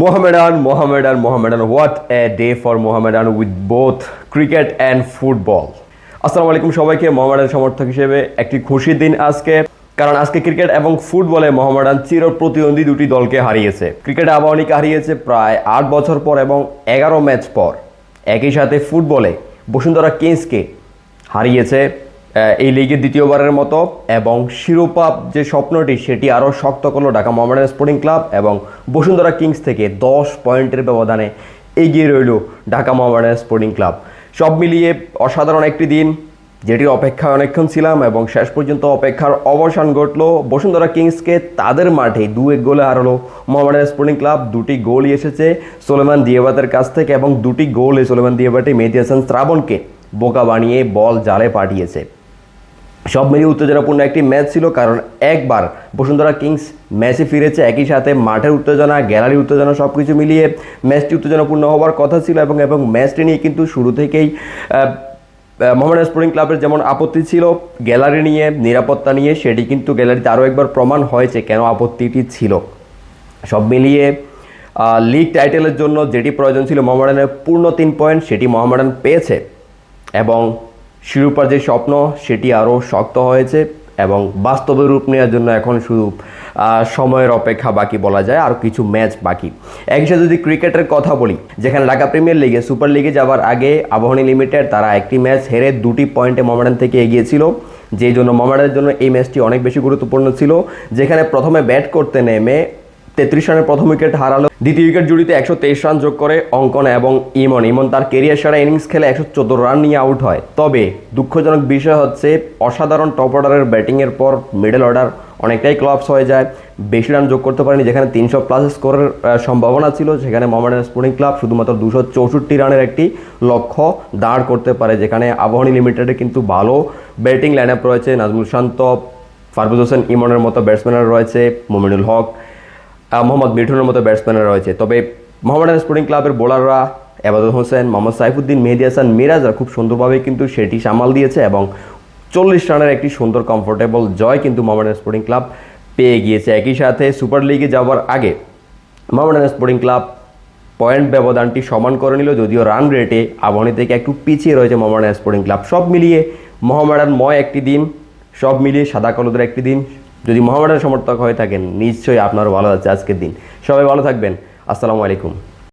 Mohammedan, Mohammedan, Mohammedan. What a day for Mohammedan with both cricket and football. আসসালামু আলাইকুম সবাইকে মোহামেডান সমর্থক হিসেবে একটি খুশির দিন আজকে কারণ আজকে ক্রিকেট এবং ফুটবলে মোহামেডান চির প্রতিদ্বন্দ্বী দুটি দলকে হারিয়েছে ক্রিকেটে আবাহনীকে হারিয়েছে প্রায় আট বছর পর এবং এগারো ম্যাচ পর একই সাথে ফুটবলে বসুন্ধরা কিংসকে হারিয়েছে এই লিগে দ্বিতীয়বারের মতো এবং শিরোপা যে স্বপ্নটি, সেটি আরও শক্ত করল ঢাকা মোহামেডান স্পোর্টিং ক্লাব এবং বসুন্ধরা কিংস থেকে দশ পয়েন্টের ব্যবধানে এগিয়ে রইল ঢাকা মোহামেডান স্পোর্টিং ক্লাব। সব মিলিয়ে অসাধারণ একটি দিন, যেটির অপেক্ষায় অনেকক্ষণ ছিলাম এবং শেষ পর্যন্ত অপেক্ষার অবসান ঘটলো বসুন্ধরা কিংসকে তাদের মাঠে দু এক গোলে হারালো মোহামেডান স্পোর্টিং ক্লাব। দুটি গোলই এসেছে সোলেমান দিয়েবাতের কাছ থেকে এবং দুটি গোল এই সোলেমান দিয়েবাটি মেহেদি হাসান শ্রাবণকে বোকা বানিয়ে বল জালে পাঠিয়েছে। সব মিলিয়ে উত্তেজনাপূর্ণ একটি ম্যাচ ছিল, কারণ একবার বসুন্ধরা কিংস ম্যাচে ফিরেছে, একই সাথে মাঠের উত্তেজনা, গ্যালারি উত্তেজনা সব কিছু মিলিয়ে ম্যাচটি উত্তেজনাপূর্ণ হওয়ার কথা ছিল এবং এবং ম্যাচটি নিয়ে কিন্তু শুরু থেকেই মোহামেডান স্পোর্টিং ক্লাবের যেমন আপত্তি ছিল, গ্যালারি নিয়ে, নিরাপত্তা নিয়ে, সেটি কিন্তু গ্যালারিতে আরও একবার প্রমাণ হয়েছে কেন আপত্তিটি ছিল। সব মিলিয়ে লিগ টাইটেলের জন্য যেটি প্রয়োজন ছিল মোহামেডানের পূর্ণ তিন পয়েন্ট সেটি মোহামেডান পেয়েছে এবং শিরোপার যে স্বপ্ন, সেটি আরও শক্ত হয়েছে এবং বাস্তবে রূপ নেওয়ার জন্য এখন শুধু সময়ের অপেক্ষা বাকি বলা যায় আর কিছু ম্যাচ বাকি। একই সাথে যদি ক্রিকেটের কথা বলি, যেখানে ঢাকা প্রিমিয়ার লিগে, সুপার লিগে যাওয়ার আগে আবাহনী লিমিটেড তারা একটি ম্যাচ হেরে দুটি পয়েন্টে মোহামেডান থেকে এগিয়েছিল, যেই জন্য মোহামেডানের জন্য এই ম্যাচটি অনেক বেশি গুরুত্বপূর্ণ ছিল, যেখানে প্রথমে ব্যাট করতে নেমে তেত্রিশ রানের প্রথম উইকেট হারালো। দ্বিতীয় উইকেট জুড়িতে একশো তেইশ রান যোগ করে অঙ্কন এবং ইমন। ইমন তার কেরিয়ার সেরা ইনিংস খেলে একশো চোদ্দ রান নিয়ে আউট হয়। তবে দুঃখজনক বিষয় হচ্ছে, অসাধারণ টপ অর্ডারের ব্যাটিংয়ের পর মিডল অর্ডার অনেকটাই ক্লাবস হয়ে যায়। বেশি রান যোগ করতে পারেনি, যেখানে তিনশো প্লাস স্কোরের সম্ভাবনা ছিল। সেখানে মোহামেডান স্পোর্টিং ক্লাব শুধুমাত্র দুশো চৌষট্টি রানের একটি লক্ষ্য দাঁড় করতে পারে, যেখানে আবাহনী লিমিটেডে কিন্তু ভালো ব্যাটিং লাইন আপ রয়েছে। নাজমুল শান্ত ফারবুজ হোসেন, ইমনের মতো ব্যাটসম্যানরা রয়েছে। মোমিনুল হক মোহাম্মদ মিঠুনের মতো ব্যাটসম্যানরা রয়েছে। তবে মোহামেডান স্পোর্টিং ক্লাবের বোলাররা এবাদত হোসেন, মোহাম্মদ সাইফুদ্দিন, মেহেদি হাসান, মিরাজরা খুব সুন্দরভাবে কিন্তু সেটি সামাল দিয়েছে এবং চল্লিশ রানের একটি সুন্দর কমফোর্টেবল জয় কিন্তু মোহামেডান স্পোর্টিং ক্লাব পেয়ে গিয়েছে। একই সাথে সুপার লিগে যাওয়ার আগে মোহামেডান স্পোর্টিং ক্লাব পয়েন্ট ব্যবধানটি সমান করে নিল, যদিও রান রেটে আবাহনী থেকে একটু পিছিয়ে রয়েছে মোহামেডান স্পোর্টিং ক্লাব সব মিলিয়ে মোহামেডানময় একটি দিন, সব মিলিয়ে সাদা কালোদের একটি দিন যদি মোহামেডান সমর্থক হয়ে থাকেন, নিশ্চয়ই আপনারও ভালো আছে আজকের দিন। সবাই ভালো থাকবেন। আসসালামু আলাইকুম।